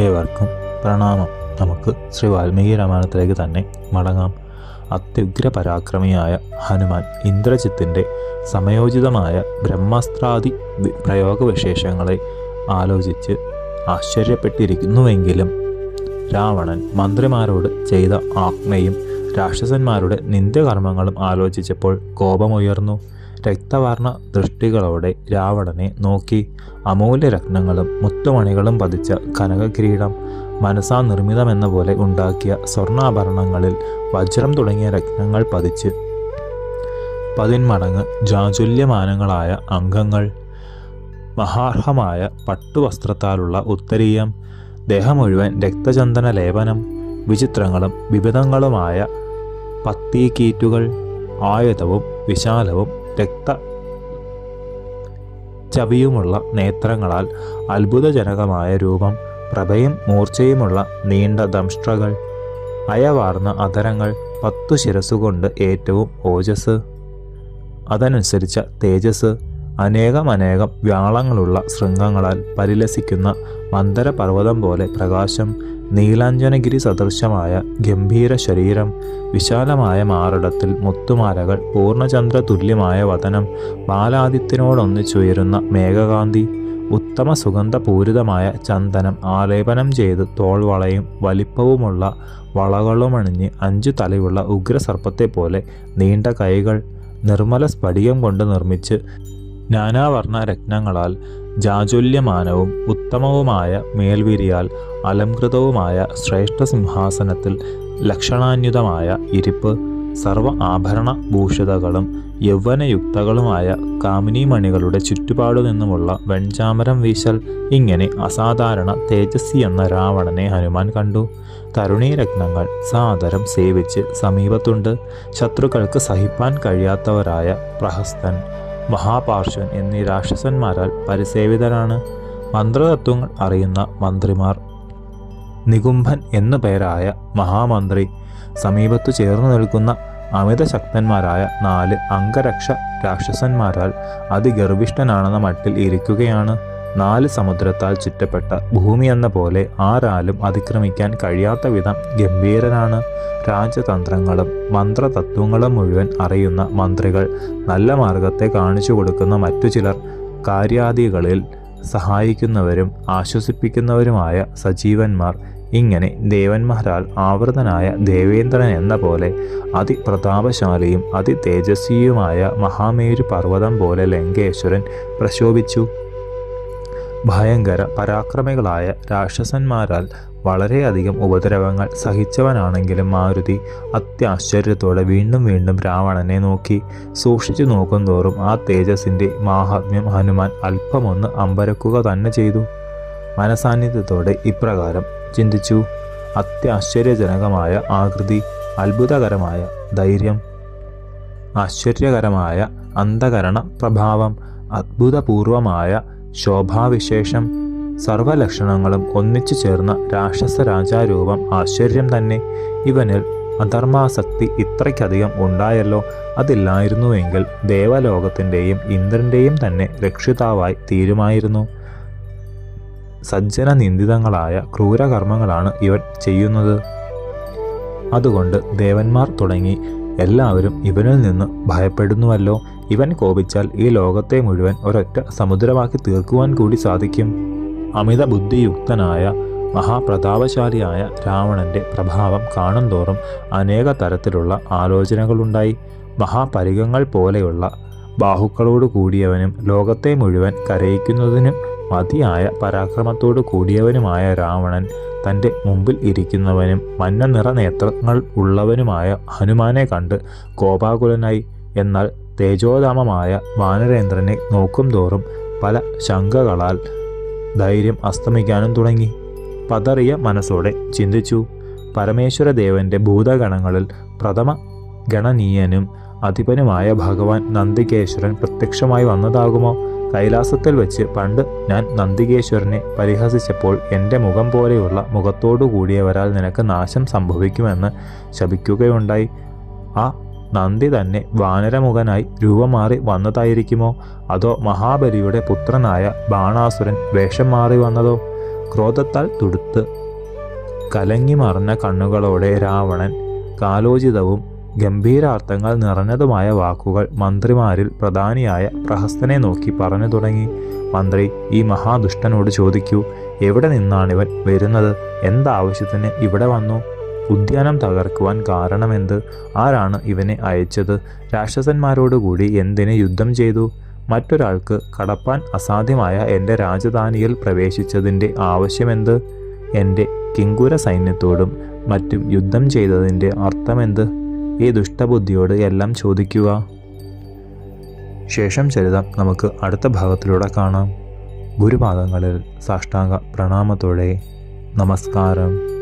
ഏവർക്കും പ്രണാമം. നമുക്ക് ശ്രീ വാൽമീകി രാമായണത്തിലേക്ക് തന്നെ മടങ്ങാം. അത്യുഗ്ര പരാക്രമിയായ ഹനുമാൻ ഇന്ദ്രജിത്തിന്റെ സമയോചിതമായ ബ്രഹ്മാസ്ത്രാദി പ്രയോഗവിശേഷങ്ങളെ ആലോചിച്ച് ആശ്ചര്യപ്പെട്ടിരിക്കുന്നുവെങ്കിലും രാവണൻ മന്ത്രിമാരോട് ചെയ്ത ആജ്ഞയും രാക്ഷസന്മാരുടെ നിന്ദ്യകർമ്മങ്ങളും ആലോചിച്ചപ്പോൾ കോപമുയർന്നു. രക്തവർണ ദൃഷ്ടികളോടെ രാവണനെ നോക്കി അമൂല്യ രത്നങ്ങളും മുത്തുമണികളും പതിച്ച കനകകിരീടം മനസാ നിർമ്മിതമെന്ന പോലെ ഉണ്ടാക്കിയ സ്വർണാഭരണങ്ങളിൽ വജ്രം തുടങ്ങിയ രത്നങ്ങൾ പതിച്ച്. പതിന്മടങ്ങ് ജാജുല്യമാനങ്ങളായ അംഗങ്ങൾ മഹാർഹമായ പട്ടുവസ്ത്രത്താലുള്ള ഉത്തരീയം ദേഹം മുഴുവൻ രക്തചന്ദന ലേപനം വിചിത്രങ്ങളും വിവിധങ്ങളുമായ പത്തീക്കീറ്റുകൾ ആയുധവും വിശാലവും രക്ത ചവിയുമുള്ള നേത്രങ്ങളാൽ അത്ഭുതജനകമായ രൂപം പ്രഭയും മൂർച്ചയുമുള്ള നീണ്ട ദംഷ്ട്രകൾ. അയവാർന്ന അതരങ്ങൾ പത്തു ശിരസുകൊണ്ട് ഏറ്റവും ഓജസ്. അതനുസരിച്ച തേജസ് അനേകമനേകം വ്യാളങ്ങളുള്ള ശൃംഗങ്ങളാൽ പരിലസിക്കുന്ന മന്ദരപർവതം പോലെ പ്രകാശം നീലാഞ്ജനഗിരി സദൃശമായ ഗംഭീര ശരീരം വിശാലമായ മാറിടത്തിൽ മുത്തുമാലകൾ പൂർണചന്ദ്ര തുല്യമായ വതനം ബാലാദിത്യനോടൊന്നിച്ചുയരുന്ന മേഘകാന്തി ഉത്തമ സുഗന്ധപൂരിതമായ ചന്ദനം ആലേപനം ചെയ്ത് തോൾവളയും വലിപ്പവുമുള്ള വളകളുമണിഞ്ഞ് അഞ്ചു തലയുള്ള ഉഗ്രസർപ്പത്തെ പോലെ നീണ്ട കൈകൾ നിർമ്മല സ്ഫടികം കൊണ്ട് നിർമ്മിച്ച് നാനാവർണ രത്നങ്ങളാൽ ജാജുല്യമാനവും ഉത്തമവുമായ മേൽവിരിയാൽ അലംകൃതവുമായ ശ്രേഷ്ഠ സിംഹാസനത്തിൽ ലക്ഷണാന്യുതമായ ഇരിപ്പ് സർവ ആഭരണ ഭൂഷിതകളും യൗവനയുക്തകളുമായ കാമിനിമണികളുടെ ചുറ്റുപാടു നിന്നുമുള്ള വെൺചാമരം വീശൽ ഇങ്ങനെ അസാധാരണ തേജസ്വി എന്ന രാവണനെ ഹനുമാൻ കണ്ടു. തരുണീരത്നങ്ങൾ സാദരം സേവിച്ച് സമീപത്തുണ്ട്. ശത്രുക്കൾക്ക് സഹിപ്പാൻ കഴിയാത്തവരായ പ്രഹസ്തൻ മഹാപാർശ്വൻ എന്നീ രാക്ഷസന്മാരാൽ പരിസേവിതരാണ്. മന്ത്രതത്വങ്ങൾ അറിയുന്ന മന്ത്രിമാർ നികുംഭൻ എന്നു പേരായ മഹാമന്ത്രി സമീപത്തു ചേർന്നു നിൽക്കുന്ന അമിതശക്തന്മാരായ നാല് അംഗരക്ഷ രാക്ഷസന്മാരാൽ അതിഗർഭിഷ്ഠനാണെന്ന മട്ടിൽ ഇരിക്കുകയാണ്. നാല് സമുദ്രത്താൽ ചുറ്റപ്പെട്ട ഭൂമി എന്ന പോലെ ആരാലും അതിക്രമിക്കാൻ കഴിയാത്ത വിധം ഗംഭീരനാണ്. രാജതന്ത്രങ്ങളും മന്ത്രതത്വങ്ങളും മുഴുവൻ അറിയുന്ന മന്ത്രികൾ നല്ല മാർഗത്തെ കാണിച്ചു കൊടുക്കുന്ന മറ്റു ചിലർ കാര്യാദികളിൽ സഹായിക്കുന്നവരും ആശ്വസിപ്പിക്കുന്നവരുമായ സജീവന്മാർ ഇങ്ങനെ ദേവന്മാരാൽ ആവൃതനായ ദേവേന്ദ്രൻ എന്ന പോലെ അതിപ്രതാപശാലിയും അതിതേജസ്വിയുമായ മഹാമേരു പർവതം പോലെ ലങ്കേശ്വരൻ പ്രശോഭിച്ചു. ഭയങ്കര പരാക്രമികളായ രാക്ഷസന്മാരാൽ വളരെയധികം ഉപദ്രവങ്ങൾ സഹിച്ചവനാണെങ്കിലും മാരുതി അത്യാശ്ചര്യത്തോടെ വീണ്ടും വീണ്ടും രാവണനെ നോക്കി. സൂക്ഷിച്ചു നോക്കുന്തോറും ആ തേജസ്സിന്റെ മാഹാത്മ്യം ഹനുമാൻ അല്പമൊന്ന് അമ്പരക്കുക തന്നെ ചെയ്തു. മനസാന്നിധ്യത്തോടെ ഇപ്രകാരം ചിന്തിച്ചു. അത്യാശ്ചര്യജനകമായ ആകൃതി അത്ഭുതകരമായ ധൈര്യം ആശ്ചര്യകരമായ അന്ധകരണ പ്രഭാവം അത്ഭുതപൂർവമായ ശോഭാവിശേഷം സർവലക്ഷണങ്ങളും ഒന്നിച്ചു ചേർന്ന രാക്ഷസ രാജാരൂപം ആശ്ചര്യം തന്നെ. ഇവനിൽ അധർമാസക്തി ഇത്രയ്ക്കധികം ഉണ്ടായല്ലോ. അതില്ലായിരുന്നുവെങ്കിൽ ദേവലോകത്തിന്റെയും ഇന്ദ്രന്റെയും തന്നെ രക്ഷിതാവായി തീരുമായിരുന്നു. സജ്ജന നിന്ദിതങ്ങളായ ക്രൂരകർമ്മങ്ങളാണ് ഇവൻ ചെയ്യുന്നത്. അതുകൊണ്ട് ദേവന്മാർ തുടങ്ങി എല്ലാവരും ഇവനിൽ നിന്ന് ഭയപ്പെടുന്നുവല്ലോ. ഇവൻ കോപിച്ചാൽ ഈ ലോകത്തെ മുഴുവൻ ഒരൊറ്റ സമുദ്രമാക്കി തീർക്കുവാൻ കൂടി സാധിക്കും. അമിത ബുദ്ധിയുക്തനായ മഹാപ്രതാപശാലിയായ രാവണന്റെ പ്രഭാവം കാണുന്തോറും അനേക തരത്തിലുള്ള ആലോചനകളുണ്ടായി. മഹാപരികങ്ങൾ പോലെയുള്ള ബാഹുക്കളോട് കൂടിയവനും ലോകത്തെ മുഴുവൻ കരയിക്കുന്നതിനും മതിയായ പരാക്രമത്തോടു കൂടിയവനുമായ രാവണൻ തന്റെ മുമ്പിൽ ഇരിക്കുന്നവനും മഞ്ഞ നിറ നേത്രങ്ങൾ ഉള്ളവനുമായ ഹനുമാനെ കണ്ട് കോപാകുലനായി. എന്നാൽ തേജോദാമമായ വാനരേന്ദ്രനെ നോക്കും തോറും പല ശങ്കകളാൽ ധൈര്യം അസ്തമിക്കാനും തുടങ്ങി. പതറിയ മനസ്സോടെ ചിന്തിച്ചു. പരമേശ്വരദേവന്റെ ഭൂതഗണങ്ങളിൽ പ്രഥമ ഗണനീയനും അധിപനുമായ ഭഗവാൻ നന്ദികേശ്വരൻ പ്രത്യക്ഷമായി വന്നതാകുമോ? കൈലാസത്തിൽ വെച്ച് പണ്ട് ഞാൻ നന്ദികേശ്വരനെ പരിഹസിച്ചപ്പോൾ എന്റെ മുഖം പോലെയുള്ള മുഖത്തോടു കൂടിയവരാൽ നിനക്ക് നാശം സംഭവിക്കുമെന്ന് ശപിക്കുകയുണ്ടായി. ആ നന്ദി തന്നെ വാനരമുഖനായി രൂപമാറി വന്നതായിരിക്കുമോ? അതോ മഹാബലിയുടെ പുത്രനായ ബാണാസുരൻ വേഷം മാറി വന്നതോ? ക്രോധത്താൽ തുടുത്ത് കലങ്ങി മറഞ്ഞ കണ്ണുകളോടെ രാവണൻ കാലോചിതവും ഗംഭീരാർത്ഥങ്ങൾ നിറഞ്ഞതുമായ വാക്കുകൾ മന്ത്രിമാരിൽ പ്രധാനിയായ പ്രഹസ്തനെ നോക്കി പറഞ്ഞു തുടങ്ങി. മന്ത്രി ഈ മഹാദുഷ്ടനോട് ചോദിക്കൂ എവിടെ നിന്നാണിവൻ വരുന്നത്? എന്താവശ്യത്തിന് ഇവിടെ വന്നു? ഉദ്യാനം തകർക്കുവാൻ കാരണമെന്ത്? ആരാണ് ഇവനെ അയച്ചത്? രാക്ഷസന്മാരോടുകൂടി എന്തിന് യുദ്ധം ചെയ്തു? മറ്റൊരാൾക്ക് കടപ്പാൻ അസാധ്യമായ എന്റെ രാജധാനിയിൽ പ്രവേശിച്ചതിന്റെ ആവശ്യമെന്ത്? എന്റെ കിങ്കുര സൈന്യത്തോടും മറ്റും യുദ്ധം ചെയ്തതിന്റെ അർത്ഥമെന്ത്? ഈ ദുഷ്ടബുദ്ധിയോട് എല്ലാം ചോദിക്കുക. ശേഷം ചരിതം നമുക്ക് അടുത്ത ഭാഗത്തിലൂടെ കാണാം. ഗുരുപാദങ്ങളിൽ സാഷ്ടാംഗ പ്രണാമത്തോടെ നമസ്കാരം.